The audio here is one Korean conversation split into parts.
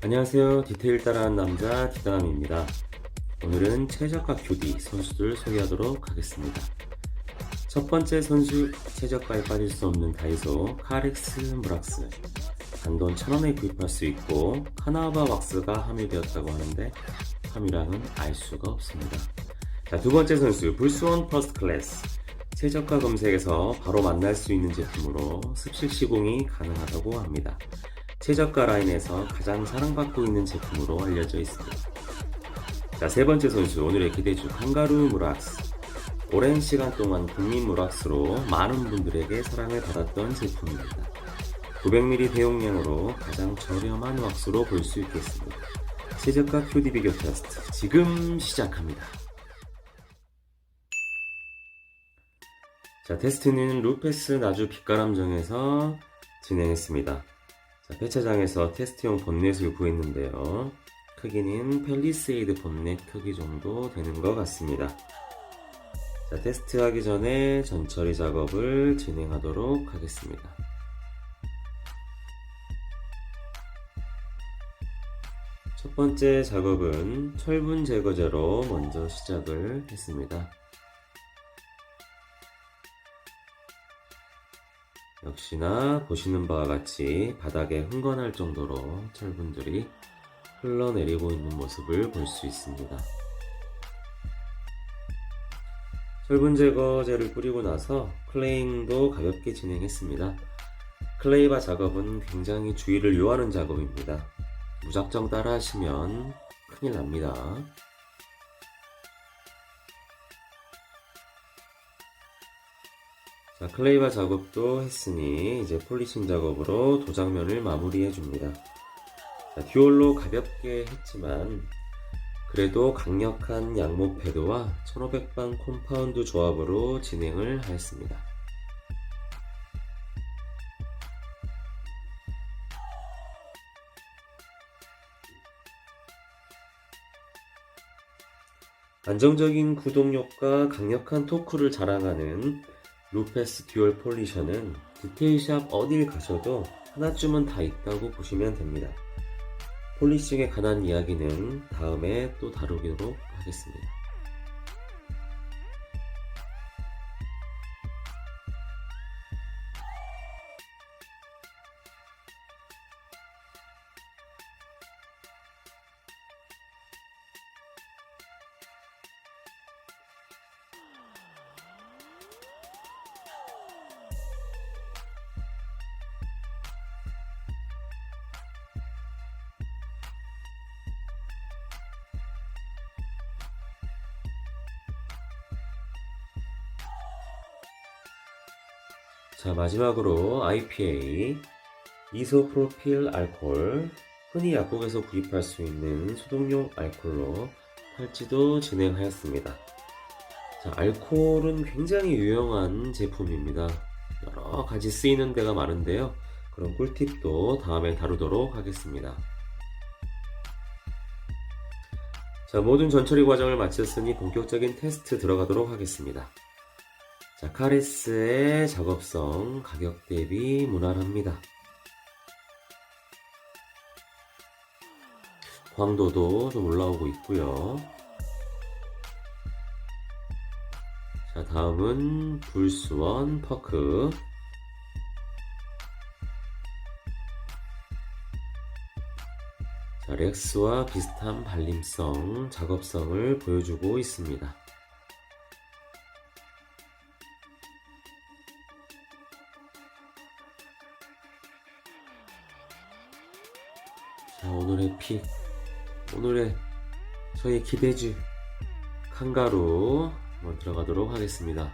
안녕하세요. 디테일 따라한 남자 디다남입니다. 오늘은 최저가 QD 선수들 소개하도록 하겠습니다. 첫 번째 선수 최저가에 빠질 수 없는 다이소 카렉스 무락스 단돈 1000원에 구입할 수 있고 하나바 왁스가 함유되었다고 하는데 함유량은 알 수가 없습니다. 자, 두 번째 선수 불스원 퍼스트 클래스 최저가 검색에서 바로 만날 수 있는 제품으로 습식 시공이 가능하다고 합니다. 최저가 라인에서 가장 사랑받고 있는 제품으로 알려져 있습니다. 자, 세 번째 선수, 오늘의 기대주 칸가루 무락스. 오랜 시간 동안 국민 무락스로 많은 분들에게 사랑을 받았던 제품입니다. 900ml 대용량으로 가장 저렴한 왁스로 볼 수 있겠습니다. 최저가 QD 비교 테스트 지금 시작합니다. 자, 테스트는 루페스 나주 빛가람정에서 진행했습니다. 자, 폐차장에서 테스트용 본넷을 구했는데요. 크기는 펠리세이드 본넷 크기 정도 되는 것 같습니다. 자, 테스트하기 전에 전처리 작업을 진행하도록 하겠습니다. 첫 번째 작업은 철분 제거제로 먼저 시작을 했습니다. 역시나 보시는 바와 같이 바닥에 흥건할 정도로 철분들이 흘러내리고 있는 모습을 볼 수 있습니다. 철분 제거제를 뿌리고 나서 클레잉도 가볍게 진행했습니다. 클레이바 작업은 굉장히 주의를 요하는 작업입니다. 무작정 따라 하시면 큰일 납니다. 자, 클레이바 작업도 했으니 이제 폴리싱 작업으로 도장면을 마무리해 줍니다. 자, 듀얼로 가볍게 했지만 그래도 강력한 양모 패드와 1500방 콤파운드 조합으로 진행을 하였습니다. 안정적인 구동력과 강력한 토크를 자랑하는 루페스 듀얼 폴리셔는 디테일샵 어딜 가셔도 하나쯤은 다 있다고 보시면 됩니다. 폴리싱에 관한 이야기는 다음에 또 다루도록 하겠습니다. 자, 마지막으로 IPA, 이소프로필 알코올, 흔히 약국에서 구입할 수 있는 소독용 알코올로 탈지도 진행하였습니다. 자, 알코올은 굉장히 유용한 제품입니다. 여러 가지 쓰이는 데가 많은데요. 그런 꿀팁도 다음에 다루도록 하겠습니다. 자, 모든 전처리 과정을 마쳤으니 본격적인 테스트 들어가도록 하겠습니다. 자, 카리스의 작업성 가격 대비 무난합니다. 광도도 좀 올라오고 있고요. 자, 다음은 불스원 퍼크. 자, 렉스와 비슷한 발림성, 작업성을 보여주고 있습니다. 자, 오늘의 픽. 오늘의 저희 기대주 칸가루 한번 들어가도록 하겠습니다.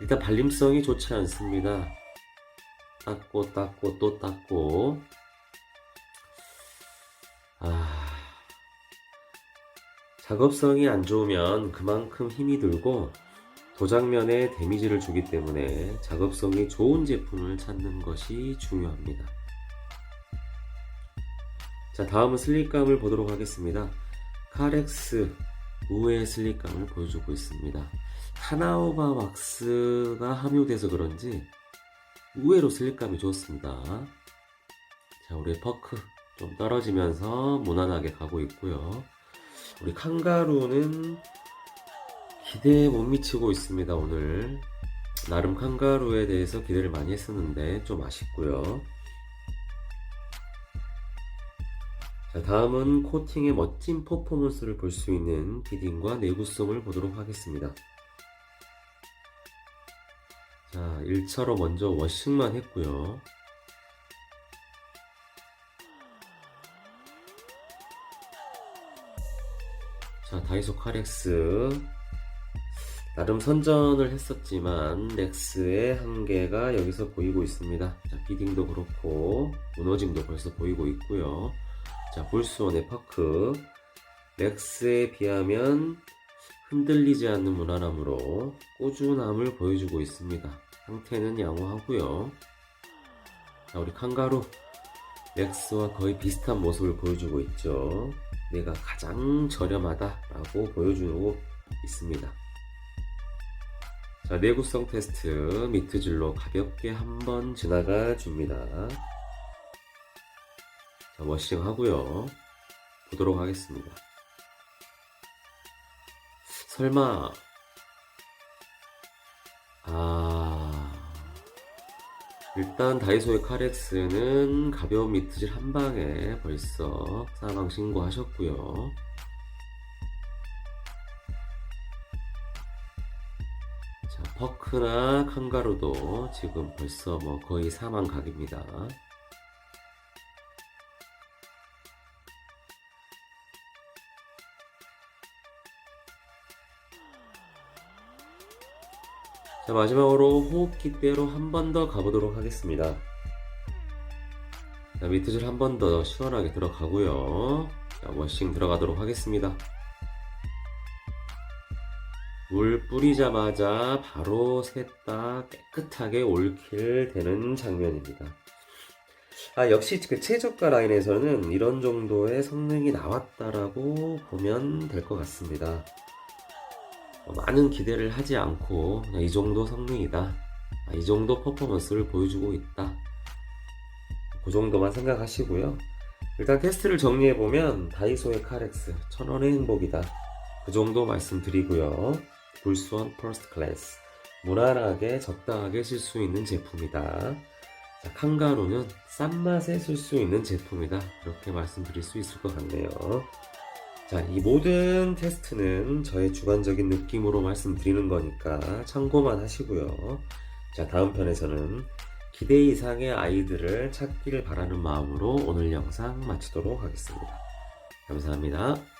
일단 발림성이 좋지 않습니다. 닦고 닦고 또 닦고 아 작업성이 안 좋으면 그만큼 힘이 들고 도장면에 데미지를 주기 때문에 작업성이 좋은 제품을 찾는 것이 중요합니다. 자, 다음은 슬립감을 보도록 하겠습니다. 카렉스 우회 슬립감을 보여주고 있습니다. 하나오바 왁스가 함유돼서 그런지 의외로 슬립감이 좋습니다. 자, 우리 퍼크 좀 떨어지면서 무난하게 가고 있고요. 우리 칸가루는 기대에 못 미치고 있습니다, 오늘. 나름 칸가루에 대해서 기대를 많이 했었는데 좀 아쉽고요. 자, 다음은 코팅의 멋진 퍼포먼스를 볼 수 있는 비딩과 내구성을 보도록 하겠습니다. 자, 1차로 먼저 워싱만 했고요. 자, 다이소 카렉스. 나름 선전을 했었지만, 넥스의 한계가 여기서 보이고 있습니다. 자, 비딩도 그렇고, 무너짐도 벌써 보이고 있고요. 자, 볼스원의 파크. 넥스에 비하면 흔들리지 않는 무난함으로 꾸준함을 보여주고 있습니다. 상태는 양호하고요. 자, 우리 칸가루. 넥스와 거의 비슷한 모습을 보여주고 있죠. 내가 가장 저렴하다라고 보여주고 있습니다. 자, 내구성 테스트 미트줄로 가볍게 한번 지나가 줍니다. 자, 워싱 하고요. 보도록 하겠습니다. 설마, 아, 일단 다이소의 카렉스는 가벼운 미트질 한 방에 벌써 사망 신고하셨고요. 자, 퍼크나 칸가루도 지금 벌써 뭐 거의 사망 각입니다. 자, 마지막으로 호흡기대로 한 번 더 가보도록 하겠습니다. 자, 미트질 한번 더 시원하게 들어가고요. 자, 워싱 들어가도록 하겠습니다. 물 뿌리자마자 바로 셋다 깨끗하게 올킬 되는 장면입니다. 아, 역시 그 최저가 라인에서는 이런 정도의 성능이 나왔다라고 보면 될 것 같습니다. 어, 많은 기대를 하지 않고 이 정도 성능이다. 아, 이 정도 퍼포먼스를 보여주고 있다. 그 정도만 생각하시고요. 일단 테스트를 정리해보면 다이소의 카렉스 1000원의 행복이다. 그 정도 말씀드리고요. 불수원 퍼스트 클래스 무난하게 적당하게 쓸 수 있는 제품이다. 자, 칸가루는 싼 맛에 쓸 수 있는 제품이다. 그렇게 말씀드릴 수 있을 것 같네요. 자, 이 모든 테스트는 저의 주관적인 느낌으로 말씀드리는 거니까 참고만 하시고요. 자, 다음 편에서는 기대 이상의 아이들을 찾기를 바라는 마음으로 오늘 영상 마치도록 하겠습니다. 감사합니다.